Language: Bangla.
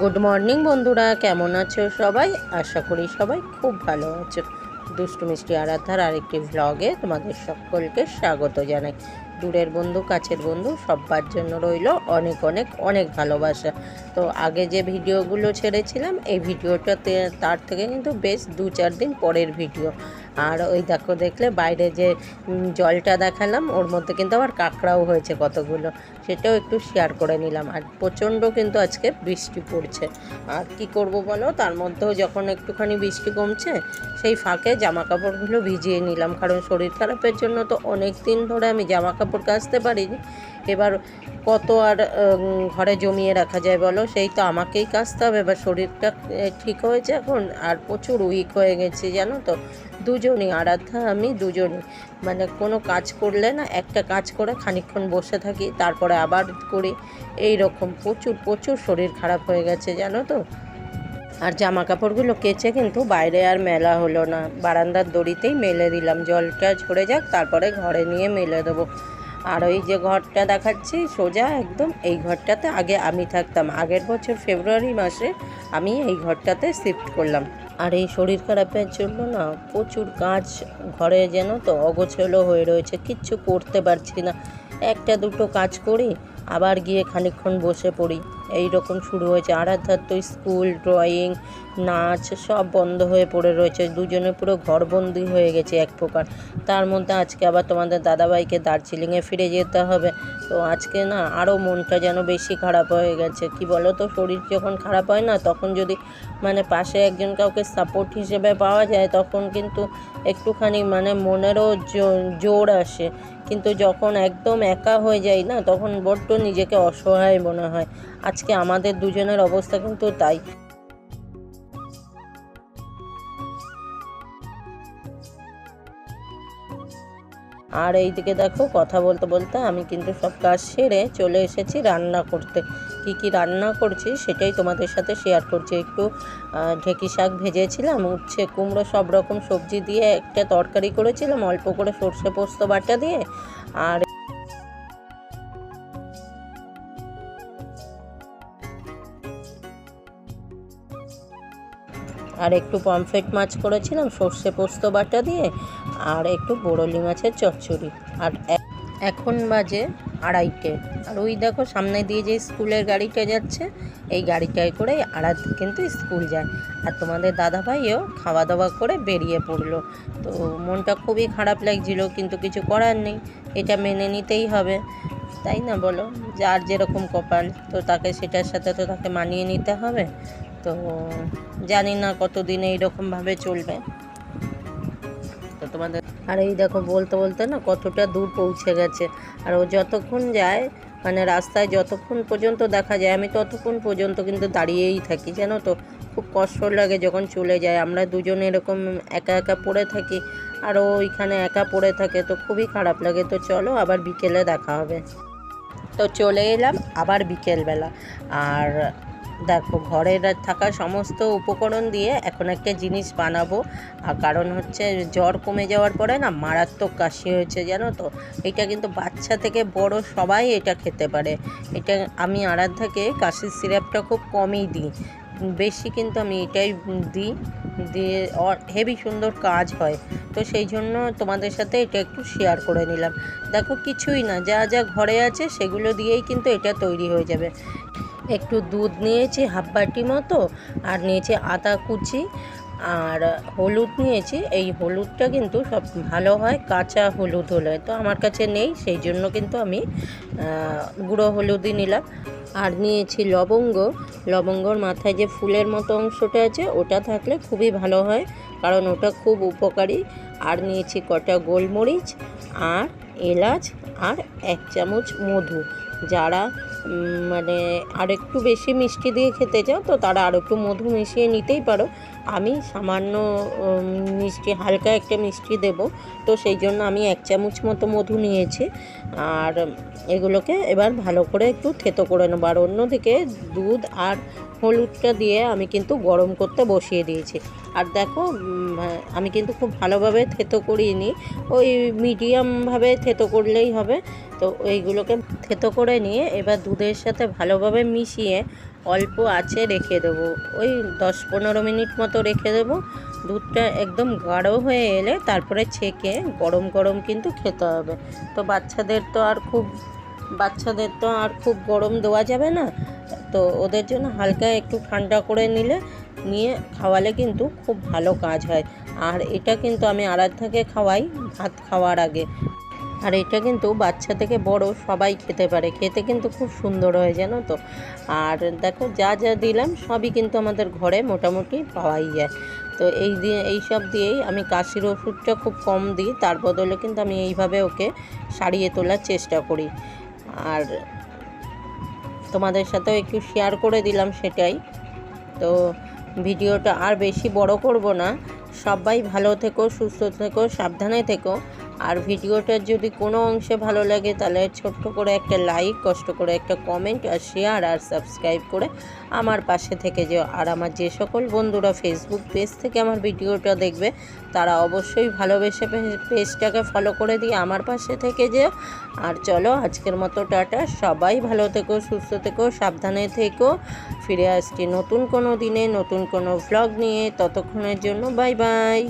গুড মর্নিং বন্ধুরা। কেমন আছো সবাই? আশা করি সবাই খুব ভালো আছো। দুষ্টু মিষ্টি আরাধার আরেকটি ভ্লগে তোমাদের সকলকে স্বাগত জানাই। দূরের বন্ধু, কাছের বন্ধু সবার জন্য রইল অনেক অনেক অনেক ভালোবাসা। তো আগে যে ভিডিওগুলো ছেড়েছিলাম, এই ভিডিওটাতে তার থেকে কিন্তু বেশ দু চার দিন পরের ভিডিও। আর ওই দেখো, দেখলে বাইরে যে জলটা দেখালাম, ওর মধ্যে কিন্তু আবার কাঁকড়াও হয়েছে কতগুলো। সেটাও একটু শেয়ার করে নিলাম। আর প্রচণ্ড কিন্তু আজকে বৃষ্টি পড়ছে। আর কি করব বলো? তার মধ্যেও যখন একটুখানি বৃষ্টি কমছে, সেই ফাঁকে জামা কাপড়গুলো ভিজিয়ে নিলাম। কারণ শরীর খারাপের জন্য তো অনেক দিন ধরে আমি জামা কাপড় কাচতে পারিনি। এবার কত আর ঘরে জমিয়ে রাখা যায় বলো? সেই তো আমাকেই কাচতে হবে। এবার শরীরটা ঠিক হয়েছে এখন? আর প্রচুর উইক হয়ে গেছি, জানো তো? দুজনই, আরাধ্যা, আমি দুজনই। মানে কোনো কাজ করলে না, একটা কাজ করে খানিক্ষণ বসে থাকি, তারপরে আবার করি। এই রকম প্রচুর প্রচুর শরীর খারাপ হয়ে গেছে, জানো তো? আর জামা কাপড়গুলো কেচে কিন্তু বাইরে আর মেলা হলো না। বারান্দার দড়িতেই মেলে দিলাম। জলটা ঝরে যাক, তারপরে ঘরে নিয়ে মেলে দেবো। আর ওই যে ঘরটা দেখাচ্ছি সোজা একদম, এই ঘরটাতে আগে আমি থাকতাম। আগের বছর ফেব্রুয়ারি মাসে আমি এই ঘরটাতে শিফট করলাম। আর এই শরীর খারাপের জন্য না প্রচুর কাজ ঘরে যেন তো অগোছলো হয়ে রয়েছে, কিচ্ছু করতে পারছি না। একটা দুটো কাজ করি আবার গিয়ে খানিক্ষণ বসে পড়ি। এই রকম শুরু হয়েছে। আর আরাধ্যার তো স্কুল, ড্রয়িং, নাচ সব বন্ধ হয়ে পড়ে রয়েছে। দুজনে পুরো ঘরবন্দি হয়ে গেছে এক প্রকার। তার মধ্যে আজকে আবার তোমাদের দাদাভাইকে দার্জিলিংয়ে ফিরে যেতে হবে। তো আজকে না আরও মনটা যেন বেশি খারাপ হয়ে গেছে। কি বলো তো শরীর যখন খারাপ হয় না, তখন যদি মানে পাশে একজন কাউকে সাপোর্ট হিসেবে পাওয়া যায়, তখন কিন্তু একটুখানি মানে মনেরও জোর আসে। কিন্তু যখন একদম একা হয়ে যায় না, তখন বড্ড নিজেকে অসহায় মনে হয়। আজকে আমাদের দুজনের অবস্থা কিন্তু তাই। আর এই দিকে দেখো, কথা বলতে বলতে আমি কিন্তু সব কাজ সেরে চলে এসেছি রান্না করতে। কি কি রান্না করছি সেটাই তোমাদের সাথে শেয়ার করছি। একটু ঢেঁকি শাক ভেজেছিলাম, উচ্ছে, কুমড়ো সব রকম সবজি দিয়ে একটা তরকারি করেছিলাম, অল্প করে সর্ষে পোস্ত বাটা দিয়ে। আর আর একটু পমফ্রেট মাছ করেছিলাম, সর্ষে পোস্ত বাটা দিয়ে, আর একটু বড়লি মাছের চচ্চড়ি। আর এখন বাজে আড়াইটে। আর ওই দেখো, সামনে দিয়ে যে স্কুলের গাড়িটা যাচ্ছে, এই গাড়িটায় করে আড়াই কিন্তু স্কুল যায়। আর তোমাদের দাদাভাইও খাওয়া দাওয়া করে বেরিয়ে পড়ল। তো মনটা খুবই খারাপ লাগছিল, কিন্তু কিছু করার নেই। এটা মেনে নিতেই হবে। তাই না বলো? যার যেরকম কপাল, তো তাকে সেটার সাথে তো তাকে মানিয়ে নিতে হবে। তো জানি না কতদিন এইরকমভাবে চলবে। তো তোমাদের আর এই দেখো বলতে বলতে না কতটা দূর পৌঁছে গেছে। আর ও যতক্ষণ যায় মানে রাস্তায় যতক্ষণ পর্যন্ত দেখা যায় আমি ততক্ষণ পর্যন্ত কিন্তু দাঁড়িয়েই থাকি জানো তো? খুব কষ্ট লাগে যখন চলে যায় আমরা দুজন এরকম একা একা পড়ে থাকি আর ও ওইখানে একা পড়ে থাকে তো খুবই খারাপ লাগে। তো চলো আবার বিকেলে দেখা হবে। তো চলে এলাম আবার বিকেলবেলা। আর দেখো, ঘরের থাকা সমস্ত উপকরণ দিয়ে এখন একটা জিনিস বানাবো। আর কারণ হচ্ছে, জ্বর কমে যাওয়ার পরে না মারাত্মক কাশি হয়েছে, জানো তো? এটা কিন্তু বাচ্চা থেকে বড় সবাই এটা খেতে পারে। এটা আমি আরাধ্যাকে কাশির সিরাপটা খুব কমই দিই। বেশি কিন্তু আমি এটাই দিই দিয়ে হেভি সুন্দর কাজ হয়। তো সেই জন্য তোমাদের সাথে এটা একটু শেয়ার করে নিলাম। দেখো, কিছুই না, যা যা ঘরে আছে সেগুলো দিয়েই কিন্তু এটা তৈরি হয়ে যাবে। একটু দুধ নিয়েছি, হাফ বাটি মতো, আর নিয়েছি আদা কুচি, আর হলুদ নিয়েছি। এই হলুদটা কিন্তু সব ভালো হয়, কাঁচা হলুদ হলে। তো আমার কাছে নেই, সেই জন্য কিন্তু আমি গুঁড়ো হলুদই নিলাম। আর নিয়েছি লবঙ্গ। লবঙ্গর মাথায় যে ফুলের মতো অংশটা আছে, ওটা থাকলে খুবই ভালো হয়, কারণ ওটা খুব উপকারী। আর নিয়েছি কটা গোলমরিচ, আর এলাচ, আর এক চামচ মধু। যারা মানে আর একটু বেশি মিষ্টি দিয়ে খেতে চাও, তো তারা আর একটু মধু মিশিয়ে নিতেই পারো। আমি সামান্য মিষ্টি, হালকা একটা মিষ্টি দেব। তো সেই জন্য আমি এক চামচ মতো মধু নিয়েছি। আর এগুলোকে এবার ভালো করে একটু থেতো করে নেব। আর অন্যদিকে দুধ আর হলুদটা দিয়ে আমি কিন্তু গরম করতে বসিয়ে দিয়েছি। আর দেখো আমি কিন্তু খুব ভালোভাবে থেতো করিনি। ওই মিডিয়ামভাবে থেতো করলেই হবে। তো এইগুলোকে থেতো করে নিয়ে এবার দুধের সাথে ভালোভাবে মিশিয়ে অল্প আছে, রেখে দেবো। ওই দশ পনেরো মিনিট মতো রেখে দেবো। দুধটা একদম গাঢ় হয়ে এলে তারপরে ছেঁকে গরম গরম কিন্তু খেতে হবে। তো বাচ্চাদের তো আর খুব, বাচ্চাদের তো আর খুব গরম দেওয়া যাবে না। তো ওদের জন্য হালকা একটু ঠান্ডা করে নিলে, নিয়ে খাওয়ালে কিন্তু খুব ভালো কাজ হয়। আর এটা কিন্তু আমি আরাধ্যাকে খাওয়াই, ভাত খাওয়ার আগে। আর এটা কিন্তু বাচ্চা থেকে বড় সবাই খেতে পারে। খেতে কিন্তু খুব সুন্দর হয়, জানো তো? আর দেখো, যা যা দিলাম সবই কিন্তু আমাদের ঘরে মোটামুটি পাওয়াই যায়। তো এই দিয়ে, এই সব দিয়েই আমি কাশির ওষুধটা খুব কম দিই, তার বদলে কিন্তু আমি এইভাবে ওকে সারিয়ে তোলার চেষ্টা করি। আর তোমাদের সাথেও একটু শেয়ার করে দিলাম সেটাই। তো ভিডিওটা আর বেশি বড় করব না। সবাই ভালো থেকো, সুস্থ থেকো, সাবধানে থেকো। আর ভিডিওটার যদি কোনো অংশে ভালো লাগে, তাহলে ছোট্ট করে একটা লাইক কষ্ট করে একটা কমেন্ট আর শেয়ার আর সাবস্ক্রাইব করে আমার পাশে থেকে যে আর আমার যে সকল বন্ধুরা ফেসবুক পেজ থেকে আমার ভিডিওটা দেখবে, তারা অবশ্যই ভালোবেসে পেজটাকে ফলো করে দিয়ে আমার পাশে থেকে যেও। আর চলো, আজকের মতো টাটা। সবাই ভালো থেকো, সুস্থ থেকো, সাবধানে থেকো। ফিরে আসছি নতুন কোনো দিনে, নতুন কোনো ভ্লগ নিয়ে। ততক্ষণের জন্য বাই বাই